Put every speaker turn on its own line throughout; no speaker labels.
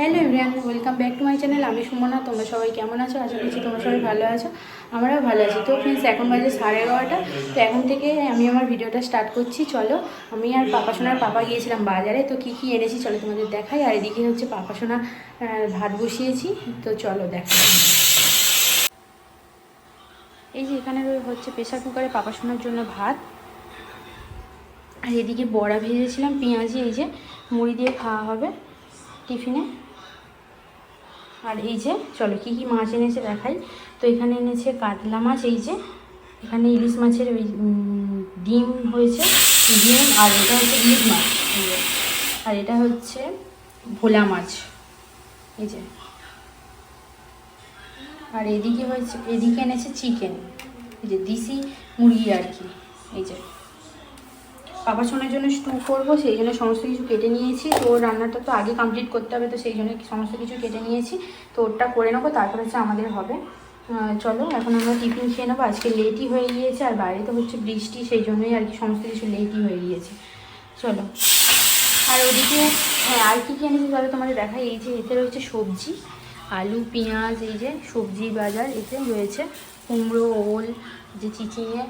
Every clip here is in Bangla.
Hello everyone welcome back to my channel আমি সুমনা, তোমরা সবাই কেমন আছো? আশা করছি তোমরা সবাই ভালো আছো। আমরাও ভালো আছি। তো ফ্রেন্ডস এখন বাজে সাড়ে এগারোটা। তো এখন থেকে আমি আমার ভিডিওটা স্টার্ট করছি। চলো, আমি আর পাপা সোনার পাপা গিয়েছিলাম বাজারে। তো কী কী এনেছি চলো তোমাদের দেখাই। আর এদিকে হচ্ছে পাপা সোনা ভাত বসিয়েছি। তো চলো দেখাই এই যে এখানে হচ্ছে প্রেশার কুকারে পাপা সোনার জন্য ভাত। আর এদিকে বড়া ভেজেছিলাম, পেঁয়াজি, এই যে মুড়ি দিয়ে খাওয়া হবে টিফিনে। আর এই যে, চলো কী কী মাছ এনেছে দেখাই। তো এখানে এনেছে কাতলা মাছ, এই যে, এখানে ইলিশ মাছের ওই ডিম হয়েছে, ডিম আর এটা হচ্ছে ইলিশ মাছ। আর এটা হচ্ছে ভোলা মাছ। এই যে। আর এদিকে হয়েছে, এদিকে এনেছে চিকেন এই যে, দিশি মুরগি আর কি। এই যে। বাবার সোনার জন্য স্টু করব, সেই জন্য সমস্ত কিছু কেটে নিয়েছি। তো রান্নাটা তো আগে কমপ্লিট করতে হবে, তো সেই জন্য সমস্ত কিছু কেটে নিয়েছি। তো ওরটা করে নেব, তারপর হচ্ছে আমাদের হবে। চলো, এখন আমরা টিফিন খেয়ে নেব। আজকে লেটই হয়ে গিয়েছে, আর বাইরে তো হচ্ছে বৃষ্টি, সেই জন্যই আর কি সমস্ত কিছু লেটই হয়ে গিয়েছে। চলো। আর ওদিকে হ্যাঁ আর কী কী এনেছি তাহলে তোমাদের দেখাই। এই যে এতে রয়েছে সবজি, আলু, পেঁয়াজ, এই যে সবজি বাজার এতে রয়েছে। কুমড়ো, ওল যে চিচিঙে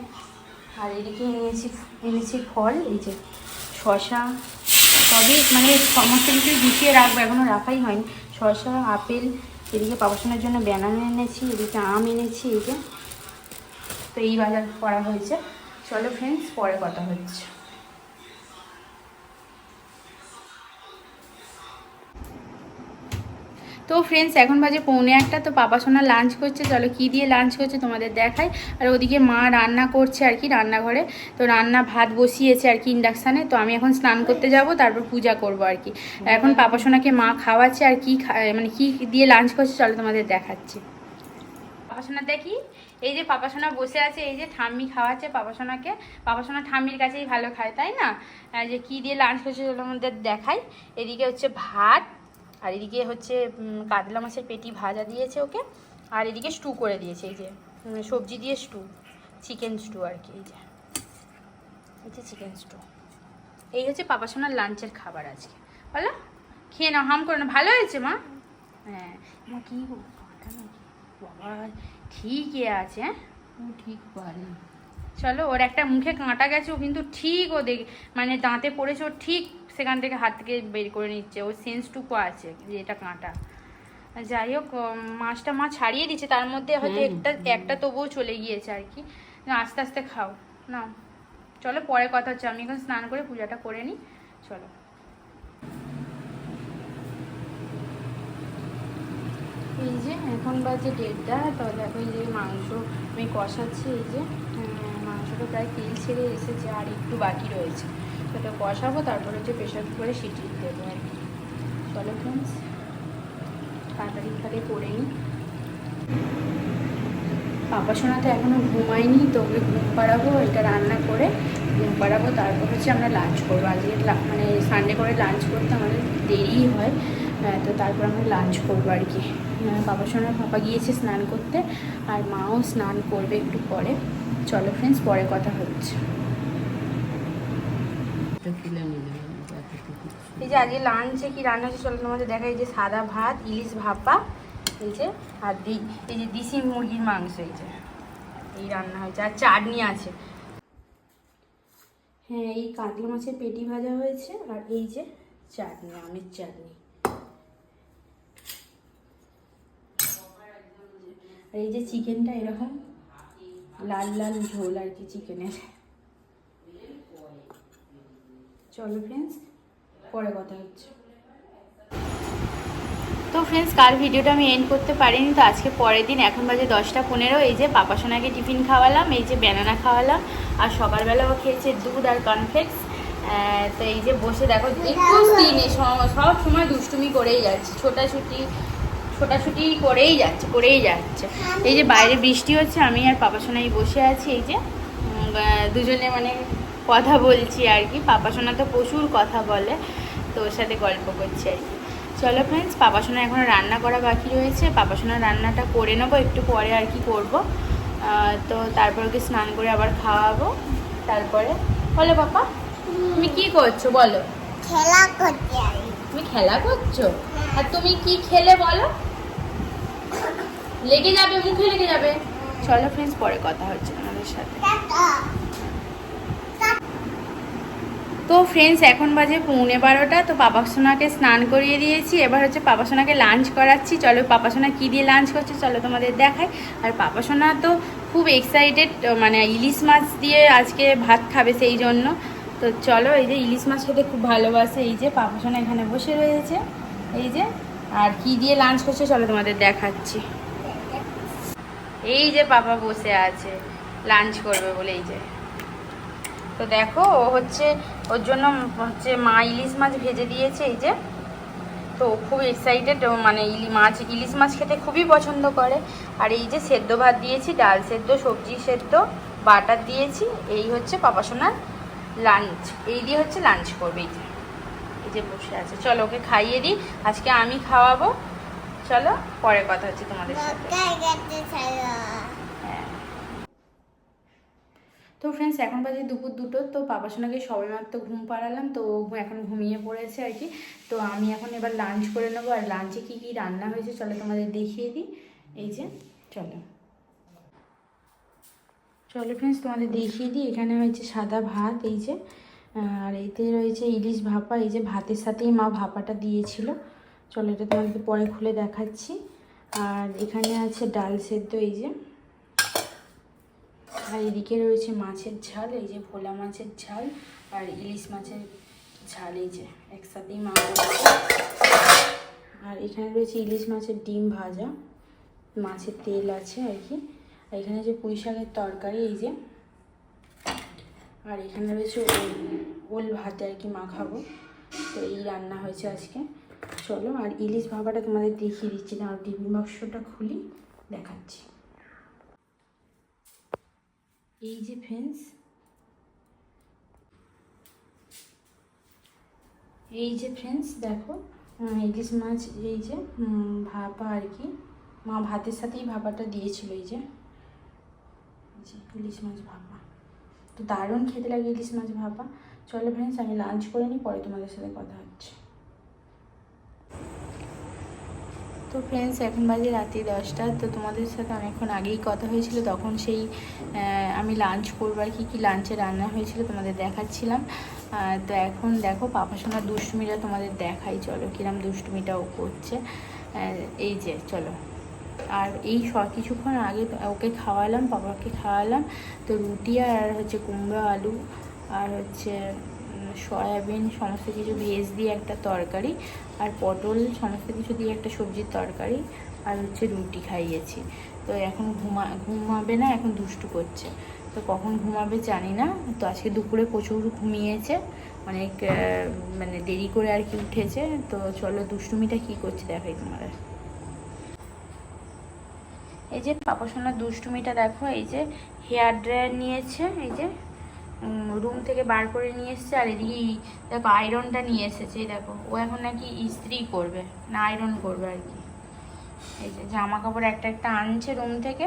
আর এদিকে এনেছি এনেছি ফল, এই যে শশা সবই মানে সমস্ত কিছুই গুছিয়ে রাখব এখনও রাখাই হয়নি। শশা আপেল, এদিকে পাপাশোনার জন্য ব্যানানা এনেছি, এদিকে আম এনেছি, এই যে। তো এই বাজার করা হয়েছে। চলো ফ্রেন্ডস পরে কথা হচ্ছে। তো ফ্রেন্ডস এখন বাজে পৌনে একটা, তো পাপা সোনা লাঞ্চ করছে। চলো কী দিয়ে লাঞ্চ করছে তোমাদের দেখাই। আর ওদিকে মা রান্না করছে আর কি রান্নাঘরে। তো রান্না ভাত বসিয়েছে আর কি ইন্ডাকশানে তো আমি এখন স্নান করতে যাব, তারপর পূজা করব আর কি। এখন পাপা সোনাকে মা খাওয়াচ্ছে আর কি মানে কি দিয়ে লাঞ্চ করছে চলো তোমাদের দেখাচ্ছি। পাপা সোনা দেখি, এই যে পাপা সোনা বসে আছে, এই যে ঠাম্মি খাওয়াচ্ছে পাপা সোনাকে। পাপা সোনা ঠাম্মির কাছেই ভালো খায়, তাই না? যে কি দিয়ে লাঞ্চ করছে চলো আমাদের দেখাই। এদিকে হচ্ছে ভাত আর এদিকে হচ্ছে কাতলা মাছের পেটি ভাজা দিয়েছে ওকে আর এদিকে স্টু করে দিয়েছে এই যে সবজি দিয়ে স্টু চিকেন স্টু আর কি এই যে। এই যে চিকেন স্টু এই হচ্ছে পাপা সোনার লাঞ্চের খাবার আজকে। বলো খেয়ে নাও হাম করে না ভালো হয়েছে মা? হ্যাঁ। মা কী বাবা ঠিকই আছে হ্যাঁ?
ঠিক পারে।
চলো ওর একটা মুখে কাঁটা গেছে ও কিন্তু ঠিক ও দেখ মানে দাঁতে পড়েছে ও ঠিক সেখান থেকে হাত থেকে বের করে নিচ্ছে ওর সেন্সটুকু আছে যে এটা কাঁটা। যাই হোক মাছটা মা ছাড়িয়ে দিচ্ছে তার মধ্যে হয়তো একটা একটা তবুও চলে গিয়েছে আর কি। আস্তে আস্তে খাও না চলো পরে কথা হচ্ছে আমি এখন স্নান করে পূজাটা করে নিই চলো। এই যে এখন বাজে দেড়টা তো দেখো এই যে মাংস আমি কষাচ্ছি এই যে মাংসটা প্রায় তেল ছেড়ে এসেছে আর একটু বাকি রয়েছে। এটা কষাবো তারপরে হচ্ছে প্রেশার কুকারে সিটি দেবো আর কি। চলো ফ্রেন্ডস তাড়াতাড়ি তাড়াতাড়ি করে নিই। পাপা সোনা তো এখনও ঘুমায়নি তো ওকে ঘুম পাড়াবো এটা রান্না করে ঘুম পাড়াবো তারপর হচ্ছে আমরা লাঞ্চ করব। আজকে মানে সানডে করে লাঞ্চ করতে আমাদের দেরিই হয় আহ, তো তারপর আমরা লাঞ্চ করব আর কি। পাপা সোনার পাপা গিয়েছে স্নান করতে আর মাও স্নান করবে একটু পরে। চলো ফ্রেন্ডস পরে কথা হচ্ছে।
তুলে নিলে এতটুকু
এই যে আজকে লাঞ্চে কি রান্না হচ্ছে চলো তোমাদের দেখা এই যে সাদা ভাত, ইলিশ ভাপা, এই যে, আর এই যে দিশি মুরগির মাংস, এই যে, এই রান্না হয়েছে, আর চাটনি আছে। হ্যাঁ এই কাতলা মাছের পেটি ভাজা হয়েছে, আর এই যে চাটনি, আমের চাটনি। আর এই যে চিকেনটা এরকম লাল লাল ঝোল আর কি চিকেনের। চলো ফ্রেন্ডস পরে কথা হচ্ছে। তো ফ্রেন্ডস কাল ভিডিওটা আমি এন্ড করতে পারিনি, তো আজকে পরের দিন, এখন বাজে দশটা পনেরো, এই যে পাপা সোনাকে টিফিন খাওয়ালাম, এই যে ব্যানানা খাওয়ালাম, আর সকালবেলাও খেয়েছে দুধ আর কনফ্লেক্স তো এই যে বসে দেখো, একটু সব সব সময় দুষ্টুমি করেই যাচ্ছে, ছোটাছুটি ছোটাছুটি করেই যাচ্ছে করেই যাচ্ছে। এই যে বাইরে বৃষ্টি হচ্ছে, আমি আর পাপা সোনাই বসে আছি, এই যে দুজনে মানে কথা বলছি আর কি। পাপা সোনা তো প্রচুর কথা বলে তো ওর সাথে গল্প করছি আর কি। চলো ফ্রেন্ডস পাপা সোনা এখনও রান্না করা বাকি রয়েছে। পাপা সোনার রান্নাটা করে নেব একটু পরে আর কি করব। তো তারপর ওকে স্নান করে আবার খাওয়াবো। তারপরে বলো পাপা তুমি কি করছ বলো?
খেলা আমি
তুমি খেলা করছ? আর তুমি কি খেলে বলো? লেগে যাবে মুখে লেগে যাবে। চলো ফ্রেন্ডস পরে কথা হচ্ছে আমাদের সাথে। তো ফ্রেন্ডস এখন বাজে পৌনে বারোটা, তো পাপাসোনাকে স্নান করিয়ে দিয়েছি। এবার হচ্ছে পাপাসোনাকে লাঞ্চ করাচ্ছি। চলো পাপাসোনা কী দিয়ে লাঞ্চ করছে চলো তোমাদের দেখাই। আর পাপাসোনা তো খুব এক্সাইটেড মানে ইলিশ মাছ দিয়ে আজকে ভাত খাবে সেই জন্য। তো চলো এই যে ইলিশ মাছ খেতে খুব ভালোবাসে এই যে পাপাসোনা এখানে বসে রয়েছে। এই যে, আর কি দিয়ে লাঞ্চ করছে চলো তোমাদের দেখাচ্ছি। এই যে পাপা বসে আছে লাঞ্চ করবে বলে এই যে। তো দেখো, ও হচ্ছে ওর জন্য হচ্ছে মা ইলিশ মাছ ভেজে দিয়েছে এই যে। তো খুব এক্সাইটেড মানে ইলি মাছ, ইলিশ মাছ খেতে খুবই পছন্দ করে। আর এই যে সেদ্ধ ভাত দিয়েছি, ডাল সেদ্ধ, সবজি সেদ্ধ, বাটার দিয়েছি, এই হচ্ছে পাপাসোনার লাঞ্চ এই দিয়ে হচ্ছে লাঞ্চ করবে। এই যে এই যে বসে আছে। চলো ওকে খাইয়ে দিই, আজকে আমি খাওয়াবো। চলো, পরে কথা হচ্ছে তোমাদের সাথে। তো ফ্রেন্ডস এখন বাজে দুপুর দুটো, তো পাপা সোনাকে সবাই মাত্র ঘুম পাড়ালাম, তো এখন ঘুমিয়ে পড়েছে আর কি। তো আমি এখন এবার লাঞ্চ করে নেব, আর লাঞ্চে কী কী রান্না হয়েছে চলো তোমাদের দেখিয়ে দিই। এই যে, চলো। চলো ফ্রেন্ডস তোমাদের দেখিয়ে দিই, এখানে হয়েছে সাদা ভাত, এই যে, আর এতে রয়েছে ইলিশ ভাপা, এই যে ভাতের সাথেই মা ভাপাটা দিয়েছিল। চলো এটা তোমাদের পরে খুলে দেখাচ্ছি। আর এখানে আছে ডাল সেদ্ধ, এই যে। আর এদিকে রয়েছে মাছের ঝাল, এই যে ভোলা মাছের ঝাল আর ইলিশ মাছের ঝাল, এই যে একসাথেই মা করেছে। আর এখানে রয়েছে ইলিশ মাছের ডিম ভাজা, মাছের তেল আছে আর কি। আর এখানে যে পুঁই শাকের তরকারি, এই যে। আর এখানে রয়েছে ওল ওল ভাতে আর কি মাখাবো তো এই রান্না হয়েছে আজকে। চলো, আর ইলিশ ভাবাটা তোমাদের দেখিয়ে দিচ্ছি, না, আর টিফিন বাক্সটা খুলি, দেখাচ্ছি। এই যে ফ্রেন্ডস এই যে ফ্রেন্ডস দেখো ইলিশ মাছ এই যে ভাপা আর কি, মা ভাতের সাথেই ভাপাটা দিয়েছিল, এই যে ইলিশ মাছ ভাপা। তো দারুণ খেতে লাগে ইলিশ মাছ ভাপা। চলো ফ্রেন্ডস আমি লাঞ্চ করে নিই, পরে তোমাদের সাথে কথা হচ্ছে। তো ফ্রেন্ডস এখন বাজে রাত্রি দশটা, তো তোমাদের সাথে অনেকক্ষণ আগেই কথা হয়েছিল, তখন সেই আমি লাঞ্চ করব আর কি, কী লাঞ্চে রান্না হয়েছিল তোমাদের দেখাচ্ছিলাম। তো এখন দেখো, পাপা সোনার দুষ্টুমিটা তোমাদের দেখাই, চলো কিরম দুষ্টুমিটাও করছে। এই যে, চলো। আর এই স কিছুক্ষণ আগে ওকে খাওয়ালাম, পাপাকে খাওয়ালাম, তো রুটি আর হচ্ছে কুমড়ো আলু, আর হচ্ছে সয়াবিন, সমস্ত কিছু ভেজ দিয়ে একটা তরকারি আর পটল, সমস্ত কিছু দিয়ে একটা সবজির তরকারি আর হচ্ছে রুটি খাইয়েছি। তো এখন ঘুমা, ঘুমাবে না, এখন দুষ্টু করছে। তো কখন ঘুমাবে জানি না। তো আজকে দুপুরে প্রচুর ঘুমিয়েছে, অনেক মানে দেরি করে আর কি উঠেছে। তো চলো দুষ্টুমিটা কী করছে দেখাই তোমাদের এই যে পাপা সোনার দুষ্টুমিটা দেখো, এই যে হেয়ার ড্রায়ার নিয়েছে, এই যে রুম থেকে বার করে নিয়ে এসছে আর এদিকে দেখো আয়রনটা নিয়ে এসেছে দেখো। ও এখন নাকি ইস্ত্রি করবে না আয়রন করবে আর কি। এই যে জামা কাপড় একটা একটা আনছে রুম থেকে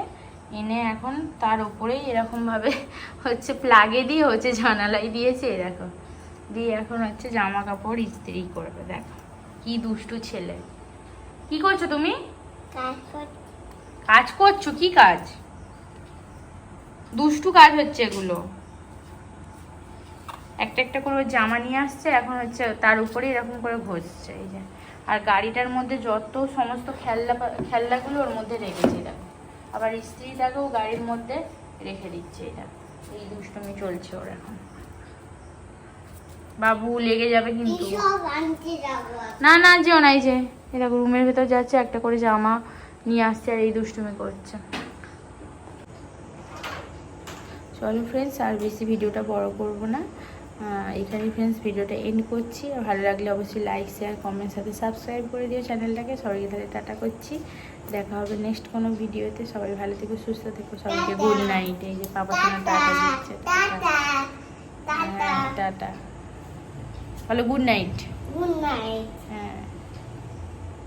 এনে এখন তার উপরেই এরকমভাবে হচ্ছে প্লাগে দিয়ে হচ্ছে জানালাই দিয়েছে দেখো। দিয়ে এখন হচ্ছে জামা কাপড় ইস্ত্রি করবে দেখো। কি দুষ্টু ছেলে। কি করছ তুমি? কাজ করছ? কি কাজ? দুষ্টু কাজ হচ্ছে এগুলো। একটা একটা করে জামা নিয়ে আসছে এখন হচ্ছে তার উপরে এরকম করে ঘষছে এই যে। আর গাড়িটার মধ্যে যত সমস্ত খেলনা খেলনাগুলো ওর মধ্যে রেখেছে দেখো। আবার স্ত্রীটাকেও গাড়ির মধ্যে রেখে দিচ্ছে এটা এই দুষ্টুমি চলছে ওর এখন। বাবু লেগে যাবে কিন্তু। না না যেও না এই যে। এরকম রুমের ভেতর যাচ্ছে একটা করে জামা নিয়ে আসছে আর এই দুষ্টুমি করছে। চলো ফ্রেন্ডস আর বেশি ভিডিওটা বড় করব না। আহ, এখানেই ফ্রেন্ডস ভিডিওটা এন্ড করছি। ভালো লাগলে অবশ্যই লাইক শেয়ার কমেন্ট সাথে সাবস্ক্রাইব করে দিও চ্যানেলটাকে সবাইকে তাহলে টাটা করছি। দেখা হবে নেক্সট কোনো ভিডিওতে। সবাই ভালো থেকো সুস্থ থেকো। সবাইকে গুড নাইট এই যে পাপা তোমার টাটা দিচ্ছে। টাটা। হ্যাঁ, টাটা। বলো গুড নাইট
গুড night.